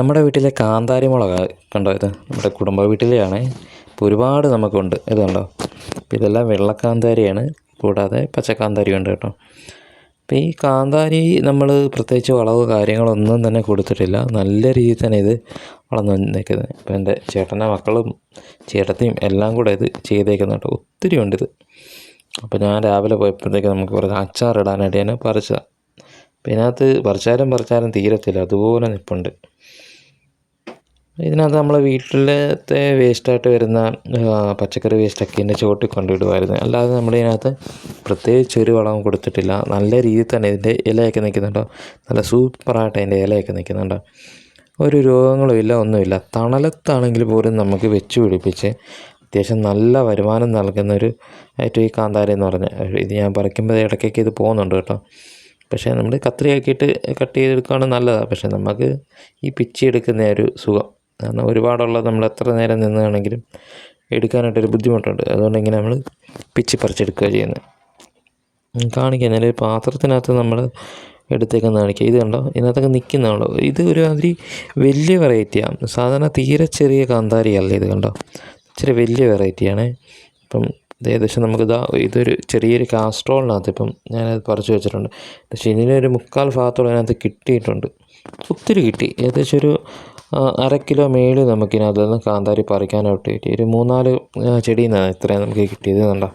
നമ്മുടെ വീട്ടിലെ കാന്താരി മുളക് കണ്ടോ ഇത്? നമ്മുടെ കുടുംബ വീട്ടിലെയാണ്. ഇപ്പോൾ ഒരുപാട് നമുക്കുണ്ട്. ഇത് കണ്ടോ? അപ്പോൾ ഇതെല്ലാം വെള്ളക്കാന്താരിയാണ്. കൂടാതെ പച്ചക്കാന്താരി ഉണ്ട് കേട്ടോ. അപ്പോൾ ഈ കാന്താരി നമ്മൾ പ്രത്യേകിച്ച് വളവ് കാര്യങ്ങളൊന്നും തന്നെ കൊടുത്തിട്ടില്ല. നല്ല രീതിയിൽ തന്നെ ഇത് വളർന്നു വന്നേക്കുന്നത് അപ്പോൾ എന്റെ ചേട്ടന്റെ മക്കളും ചേട്ടത്തിയും എല്ലാം കൂടെ ഇത് ചെയ്തേക്കുന്നു കേട്ടോ. ഒത്തിരി ഉണ്ട് ഇത്. അപ്പോൾ ഞാൻ രാവിലെ പോയപ്പോഴത്തേക്ക് നമുക്ക് കുറച്ച് അച്ചാറിടാനായിട്ട് ഞാൻ പറിച്ചതാണ് അപ്പോൾ ഇതിനകത്ത് പറിച്ചാലും പറിച്ചാലും തീരത്തില്ല. അതുപോലെ നിൽപ്പുണ്ട് ഇതിനകത്ത് നമ്മൾ വീട്ടിലത്തെ വേസ്റ്റായിട്ട് വരുന്ന പച്ചക്കറി വേസ്റ്റൊക്കെ ഇതിന്റെ ചുവട്ടിൽ കൊണ്ടിടുമായിരുന്നു അല്ലാതെ നമ്മളിതിനകത്ത് പ്രത്യേകിച്ച് ഒരു വളവും കൊടുത്തിട്ടില്ല. നല്ല രീതിയിൽ തന്നെ ഇതിന്റെ ഇലയൊക്കെ നിൽക്കുന്നുണ്ടോ? നല്ല സൂപ്പറായിട്ട് അതിന്റെ ഇലയൊക്കെ നിൽക്കുന്നുണ്ടോ? ഒരു രോഗങ്ങളും ഇല്ല ഒന്നുമില്ല. തണലത്താണെങ്കിൽ പോലും നമുക്ക് വെച്ച് പിടിപ്പിച്ച് അത്യാവശ്യം നല്ല വരുമാനം നൽകുന്ന ഒരു ഏറ്റവും ഈ കാന്താരി എന്ന് പറഞ്ഞ ഇത് ഞാൻ പറിക്കുമ്പോൾ ഇടയ്ക്കൊക്കെ ഇത് പോകുന്നുണ്ട് കേട്ടോ. പക്ഷേ നമ്മൾ കത്രിയാക്കിയിട്ട് കട്ട് ചെയ്തെടുക്കുകയാണ് നല്ലതാണ് പക്ഷേ നമുക്ക് ഈ പിച്ചി എടുക്കുന്ന ഒരു സുഖം. കാരണം ഒരുപാടുള്ളത് നമ്മൾ എത്ര നേരം നിന്നാണെങ്കിലും എടുക്കാനായിട്ടൊരു ബുദ്ധിമുട്ടുണ്ട്. അതുകൊണ്ട് ഇങ്ങനെ നമ്മൾ പിച്ചി പറിച്ചെടുക്കുക ചെയ്യുന്നത്. കാണിക്കാൻ കാണിക്കാം. ഞാൻ പാത്രത്തിനകത്ത് നമ്മൾ എടുത്തേക്കുന്ന കാണിക്കുക ഇത് കണ്ടോ? ഇതിനകത്തൊക്കെ നിൽക്കുന്നതാണോ ഇത് ഒരു മാതിരി വലിയ വെറൈറ്റിയാണ്. സാധാരണ തീരെ ചെറിയ കാന്താരി അല്ല ഇത് കണ്ടോ? ഇച്ചിരി വലിയ വെറൈറ്റിയാണ്. ഇപ്പം ഏകദേശം നമുക്ക് നമുക്കിതാ ഇതൊരു ചെറിയൊരു കാസ്ട്രോളിനകത്ത് ഇപ്പം ഞാനത് പറിച്ചു വെച്ചിട്ടുണ്ട്. പക്ഷേ ഇതിനൊരു മുക്കാൽ ഭാഗത്തോളം അതിനകത്ത് കിട്ടിയിട്ടുണ്ട്. ഒത്തിരി കിട്ടി. ഏകദേശം ഒരു അര കിലോ മേളിൽ നമുക്കിനകത്ത് നിന്ന് കാന്താരി പറിക്കാനായിട്ട് കിട്ടി. ഒരു മൂന്നാൽ ചെടിയിൽ നിന്നാണ് ഇത്രയും നമുക്ക് കിട്ടിയത് കണ്ടോ.